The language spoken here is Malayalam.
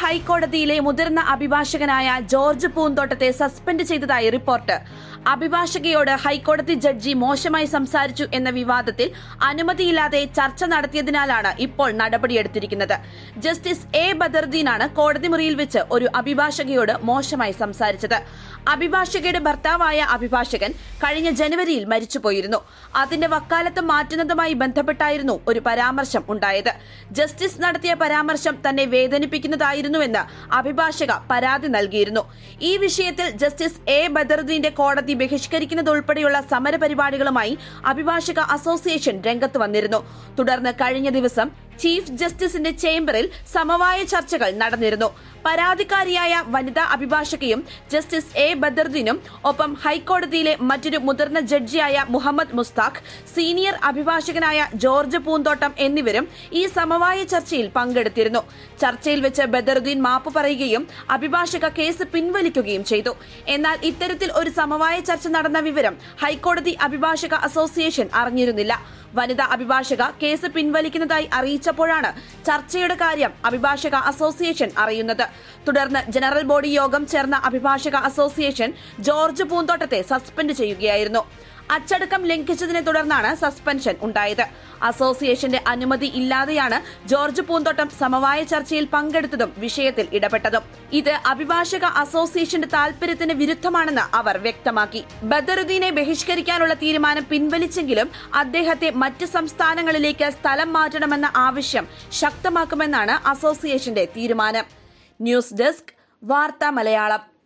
ഹൈക്കോടതിയിലെ മുതിർന്ന അഭിഭാഷകനായ ജോർജ് പൂന്തോട്ടത്തെ സസ്പെൻഡ് ചെയ്തതായി റിപ്പോർട്ട്. അഭിഭാഷകയോട് ഹൈക്കോടതി ജഡ്ജി മോശമായി സംസാരിച്ചു എന്ന വിവാദത്തിൽ അനുമതിയില്ലാതെ ചർച്ച നടത്തിയതിനാലാണ് ഇപ്പോൾ നടപടിയെടുത്തിരിക്കുന്നത്. ജസ്റ്റിസ് എ ബദർദീനാണ് കോടതി മുറിയിൽ വെച്ച് ഒരു അഭിഭാഷകയോട് മോശമായി സംസാരിച്ചത്. അഭിഭാഷകയുടെ ഭർത്താവായ അഭിഭാഷകൻ കഴിഞ്ഞ ജനുവരിയിൽ മരിച്ചുപോയിരുന്നു. അതിന്റെ വക്കാലത്ത് മാറ്റുന്നതുമായി ബന്ധപ്പെട്ടായിരുന്നു ഒരു പരാമർശം ഉണ്ടായത്. ജസ്റ്റിസ് നടത്തിയ പരാമർശം തന്നെ വേദനിപ്പിക്കുന്നതായിരുന്നുവെന്ന് അഭിഭാഷക പരാതി നൽകിയിരുന്നു. ഈ വിഷയത്തിൽ ജസ്റ്റിസ് എ ബദറുദ്ദീന്റെ കോടതി ബഹിഷ്കരിക്കുന്നതുൾപ്പെടെയുള്ള സമരപരിപാടികളുമായി അഭിഭാഷക അസോസിയേഷൻ രംഗത്ത് വന്നിരുന്നു. തുടർന്ന് കഴിഞ്ഞ ദിവസം ചീഫ് ജസ്റ്റിസിന്റെ ചേംബറിൽ സമവായ ചർച്ചകൾ നടന്നിരുന്നു. പരാതിക്കാരിയായ വനിതാ അഭിഭാഷകയും ജസ്റ്റിസ് എ ബദർദീനും ഒപ്പം ഹൈക്കോടതിയിലെ മറ്റൊരു മുതിർന്ന ജഡ്ജിയായ മുഹമ്മദ് മുസ്താഖ് സീനിയർ അഭിഭാഷകനായ ജോർജ് പൂന്തോട്ടം എന്നിവരും ഈ സമവായ ചർച്ചയിൽ പങ്കെടുത്തിരുന്നു. ചർച്ചയിൽ വെച്ച് ബദറുദ്ദീൻ മാപ്പ് പറയുകയും അഭിഭാഷക കേസ് പിൻവലിക്കുകയും ചെയ്തു. എന്നാൽ ഇത്തരത്തിൽ ഒരു സമവായ ചർച്ച നടന്ന വിവരം ഹൈക്കോടതി അഭിഭാഷക അസോസിയേഷൻ അറിഞ്ഞിരുന്നില്ല. വനിതാ അഭിഭാഷക കേസ് പിൻവലിക്കുന്നതായി അറിയിച്ചപ്പോഴാണ് ചർച്ചയുടെ കാര്യം അഭിഭാഷക അസോസിയേഷൻ അറിയുന്നത്. തുടർന്ന് ജനറൽ ബോഡി യോഗം ചേർന്ന അഭിഭാഷക അസോസിയേഷൻ ജോർജ് പൂന്തോട്ടത്തെ സസ്പെൻഡ് ചെയ്യുകയായിരുന്നു. അച്ചടക്കം ലംഘിച്ചതിനെ തുടർന്നാണ് സസ്പെൻഷൻ ഉണ്ടായത്. അസോസിയേഷന്റെ അനുമതി ഇല്ലാതെയാണ് ജോർജ് പൂന്തോട്ടം സമവായ ചർച്ചയിൽ പങ്കെടുത്തതും വിഷയത്തിൽ ഇടപെട്ടതും. ഇത് അഭിഭാഷക അസോസിയേഷന്റെ താൽപര്യത്തിന് വിരുദ്ധമാണെന്ന് അവർ വ്യക്തമാക്കി. ബദറുദ്ദീനെ ബഹിഷ്കരിക്കാനുള്ള തീരുമാനം പിൻവലിച്ചെങ്കിലും അദ്ദേഹത്തെ മറ്റ് സംസ്ഥാനങ്ങളിലേക്ക് സ്ഥലം മാറ്റണമെന്ന ആവശ്യം ശക്തമാക്കുമെന്നാണ് അസോസിയേഷന്റെ തീരുമാനം. ന്യൂസ് ഡെസ്ക് വാർത്താ മലയാളം